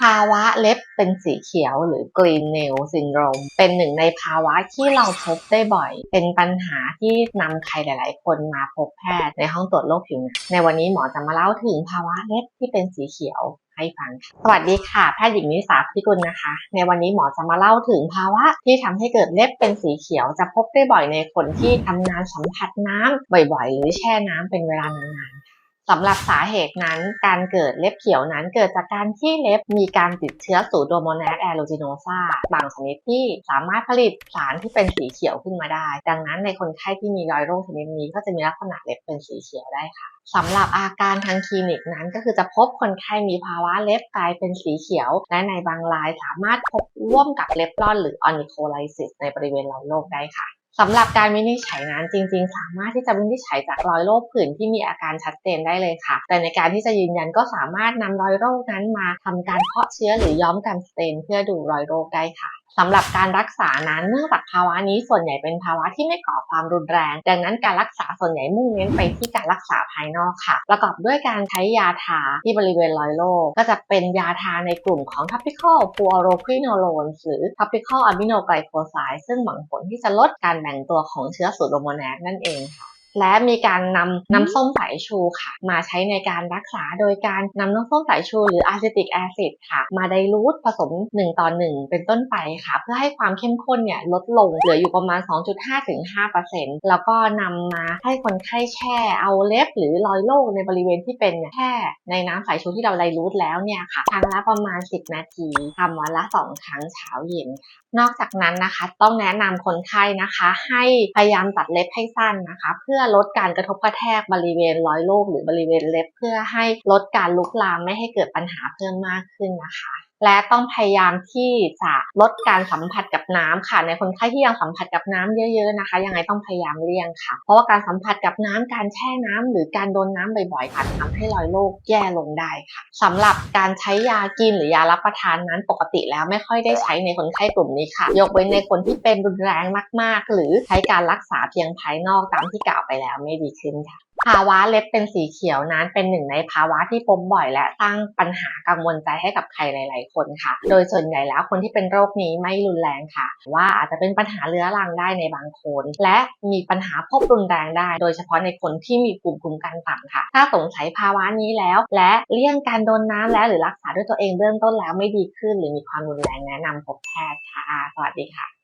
ภาวะเล็บเป็นสีเขียวหรือ green nail syndrome เป็นหนึ่งในภาวะที่เราพบได้บ่อย เป็นปัญหาที่นำใครหลาย ๆ คนมาพบแพทย์ในห้องตรวจโรคผิวหนังในวันนี้หมอจะมาเล่าถึงภาวะเล็บที่เป็นสีเขียวให้ฟังสวัสดีค่ะ แพทย์หญิงนิสาพิกุลนะคะ ในวันนี้หมอจะมาเล่าถึงภาวะที่ทำให้เกิดเล็บเป็นสีเขียว จะพบได้บ่อยในคนที่ทำงานสัมผัสน้ำบ่อย ๆ หรือแช่น้ำเป็นเวลานาน สำหรับสาเหตุนั้นการเกิดเล็บเขียวนั้นเกิดจากการที่เล็บมีการติดเชื้อสูโดโมนาสแอโรจิโนซาบางชนิดที่สามารถผลิตสารที่เป็นสีเขียวขึ้นมาได้ ดังนั้นในคนไข้ที่มีรอยโรคชนิดนี้ก็จะมีลักษณะเล็บเป็นสีเขียวได้ค่ะสำหรับอาการทางคลินิกนั้น ก็คือจะพบคนไข้มีภาวะเล็บกลายเป็นสีเขียว และในบางรายสามารถพบร่วมกับเล็บร่อนหรือออนิโคไลซิสในบริเวณรอยโรคได้ค่ะ สำหรับการวินิจฉัยนั้นจริงๆ สามารถที่จะวินิจฉัยจากรอยโรคผื่นที่มีอาการชัดเจนได้เลยค่ะ แต่ในการที่จะยืนยันก็สามารถนำรอยโรคนั้นมาทำการเพาะเชื้อหรือย้อมกันสเตนเพื่อดูรอยโรคได้ค่ะ สำหรับการรักษานั้นเนื่องจากภาวะนี้ส่วนใหญ่เป็นภาวะที่ไม่ก่อความรุนแรง ดังนั้นการรักษาส่วนใหญ่มุ่งเน้นไปที่การรักษาภายนอกค่ะ ประกอบด้วยการใช้ยาทาที่บริเวณรอยโรคก็จะเป็นยาทาในกลุ่มของ topical fluoroquinolone หรือ topical aminoglycoside ซึ่งหวังผลที่จะลดการแบ่งตัวของเชื้อสูโดโมนาสนั่นเองค่ะ และมีการนำน้ำส้มสายชูค่ะ มาใช้ในการรักษาโดยการนำน้ำส้มสายชูหรืออะซิติกแอซิดค่ะ มาไดรูทผสม 1 ต่อ 1 เป็นต้นไปค่ะ เพื่อให้ความเข้มข้นเนี่ยลดลง เหลืออยู่ประมาณ 2.5-5%แล้วก็นำมาให้คนไข้แช่เอาเล็บ หรือรอยโรคในบริเวณที่เป็นเนี่ยแช่ในน้ำสายชูที่เราไดรูทแล้วเนี่ยค่ะครั้งละประมาณ 10 นาทีทำวันละ 2 ครั้งเช้าเย็นค่ะนอกจากนั้นนะคะ ต้องแนะนำคนไข้นะคะ ให้พยายามตัดเล็บให้สั้นนะคะ เพื่อลดการกระทบกระแทกบริเวณรอยโรคหรือบริเวณเล็บ เพื่อให้ลดการลุกลามไม่ให้เกิดปัญหาเพิ่มมากขึ้นนะคะ และต้องพยายามที่จะลดการสัมผัสกับน้ำค่ะ ในคนไข้ที่ยังสัมผัสกับน้ำเยอะ ๆนะคะ ยังไงต้องพยายามเลี่ยงค่ะ เพราะว่าการสัมผัสกับน้ำการแช่น้ำหรือการโดนน้ำบ่อยๆค่ะทำให้รอยโรคแย่ลงได้ค่ะสำหรับการใช้ยากินหรือยารับประทานนั้นปกติแล้วไม่ค่อยได้ใช้ในคนไข้กลุ่มนี้ค่ะ ยกเว้นในคนที่เป็นรุนแรงมากๆ หรือใช้การรักษาเพียงภายนอกตามที่กล่าวไปแล้วไม่ดีขึ้นค่ะ ภาวะเล็บเป็นสีเขียวนั้นเป็นหนึ่งในภาวะที่พบบ่อย และสร้างปัญหากังวลใจให้กับใครหลาย ๆ คนค่ะ โดยส่วนใหญ่แล้วคนที่เป็นโรคนี้ไม่รุนแรงค่ะ ว่าอาจจะเป็นปัญหาเรื้อรังได้ในบางคน และมีปัญหาพบรุนแรงได้ โดยเฉพาะในคนที่มีภูมิคุ้มกันต่ำค่ะ ถ้าสงสัยภาวะนี้แล้ว และเลี่ยงการโดนน้ำแล้วหรือรักษาด้วยตัวเองเบื้องต้นแล้วไม่ดีขึ้น หรือมีความรุนแรงแนะนำพบแพทย์ค่ะ สวัสดีค่ะ